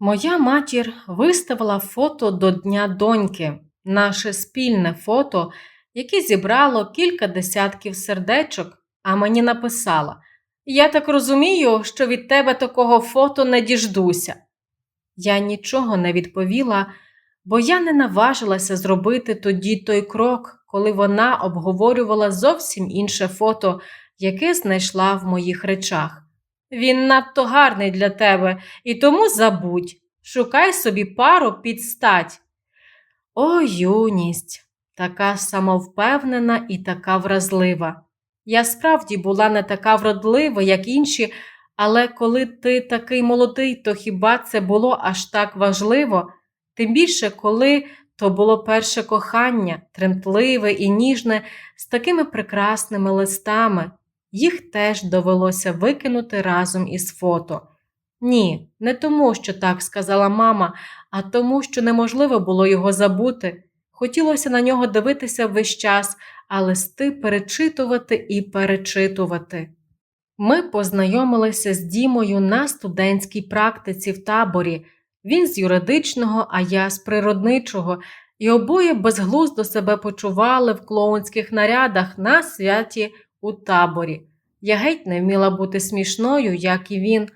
Моя матір виставила фото до Дня доньки, наше спільне фото, яке зібрало кілька десятків сердечок, а мені написала: Я так розумію, що від тебе такого фото не діждуся. Я нічого не відповіла, бо я не наважилася зробити тоді той крок, коли вона обговорювала зовсім інше фото, яке знайшла в моїх речах. Він надто гарний для тебе, і тому забудь. Шукай собі пару під стать. О, юність, така самовпевнена і така вразлива. Я справді була не така вродлива, як інші, але коли ти такий молодий, то хіба це було аж так важливо? Тим більше, коли то було перше кохання, тремтливе і ніжне, з такими прекрасними листами. Їх теж довелося викинути разом із фото. Ні, не тому, що так сказала мама, а тому, що неможливо було його забути. Хотілося на нього дивитися весь час, а листи перечитувати і перечитувати. Ми познайомилися з Дімою на студентській практиці в таборі. Він з юридичного, а я з природничого, і обоє безглуздо себе почували в клоунських нарядах на святі у таборі. Я геть не вміла бути смішною, як і він.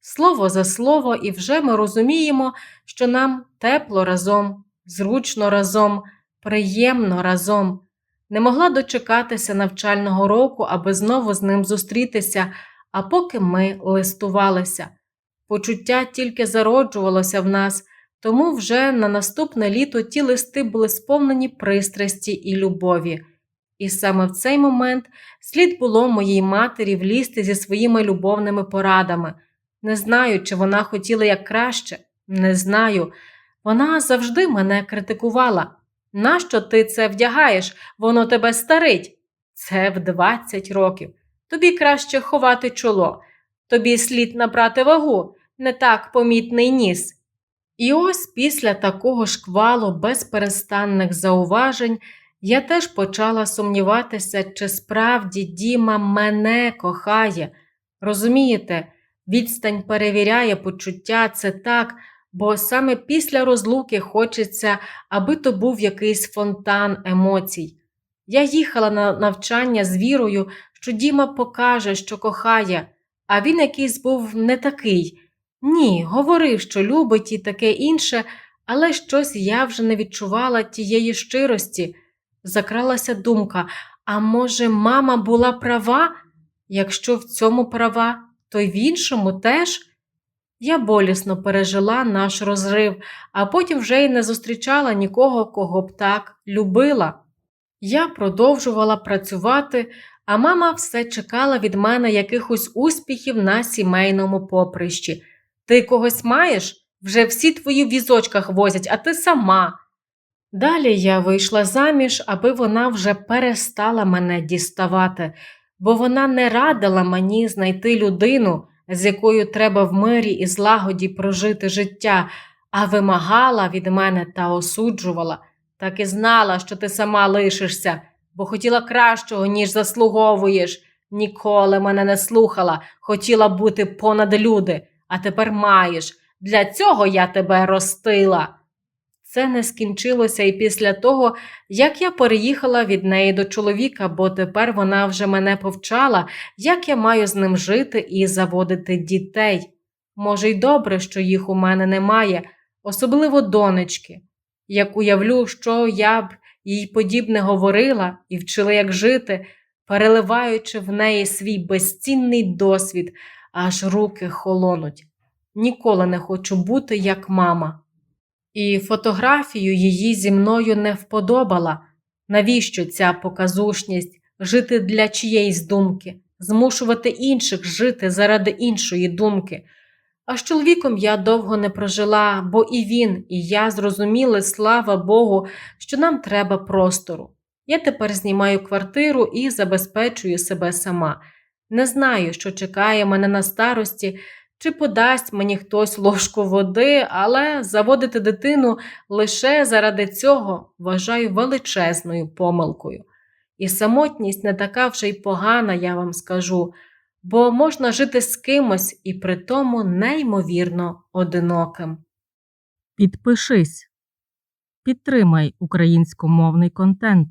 Слово за слово, і вже ми розуміємо, що нам тепло разом, зручно разом, приємно разом. Не могла дочекатися навчального року, аби знову з ним зустрітися, а поки ми листувалися. Почуття тільки зароджувалося в нас, тому вже на наступне літо ті листи були сповнені пристрасті і любові. І саме в цей момент слід було моїй матері влізти зі своїми любовними порадами. Не знаю, чи вона хотіла як краще, не знаю. Вона завжди мене критикувала. Нащо ти це вдягаєш? Воно тебе старить. Це в 20 років. Тобі краще ховати чоло, тобі слід набрати вагу, не так помітний ніс. І ось після такого шквалу безперестанних зауважень я теж почала сумніватися, чи справді Діма мене кохає. Розумієте, відстань перевіряє почуття це так, бо саме після розлуки хочеться, аби то був якийсь фонтан емоцій. Я їхала на навчання з вірою, що Діма покаже, що кохає, а він якийсь був не такий. Ні, говорив, що любить і таке інше, але щось я вже не відчувала тієї щирості. Закралася думка: а може, мама була права? Якщо в цьому права, то й в іншому теж. Я болісно пережила наш розрив, а потім вже й не зустрічала нікого, кого б так любила. Я продовжувала працювати, а мама все чекала від мене якихось успіхів на сімейному поприщі. Ти когось маєш? Вже всі твої в візочках возять, а ти сама. Далі я вийшла заміж, аби вона вже перестала мене діставати, бо вона не радила мені знайти людину, з якою треба в мирі і злагоді прожити життя, а вимагала від мене та осуджувала, так і знала, що ти сама лишишся, бо хотіла кращого, ніж заслуговуєш. Ніколи мене не слухала, хотіла бути понад люди, а тепер маєш. Для цього я тебе ростила. Це не скінчилося і після того, як я переїхала від неї до чоловіка, бо тепер вона вже мене повчала, як я маю з ним жити і заводити дітей. Може, й добре, що їх у мене немає, особливо донечки. Як уявлю, що я б їй подібне говорила і вчила, як жити, переливаючи в неї свій безцінний досвід, аж руки холонуть. Ніколи не хочу бути як мама. І фотографію її зі мною не вподобала. Навіщо ця показушність жити для чиєїсь думки, змушувати інших жити заради іншої думки? А з чоловіком я довго не прожила, бо і він, і я зрозуміли, слава Богу, що нам треба простору. Я тепер знімаю квартиру і забезпечую себе сама. Не знаю, що чекає мене на старості, чи подасть мені хтось ложку води, але заводити дитину лише заради цього вважаю величезною помилкою. І самотність не така вже й погана, я вам скажу, бо можна жити з кимось і при тому неймовірно одиноким. Підпишись. Підтримай українськомовний контент.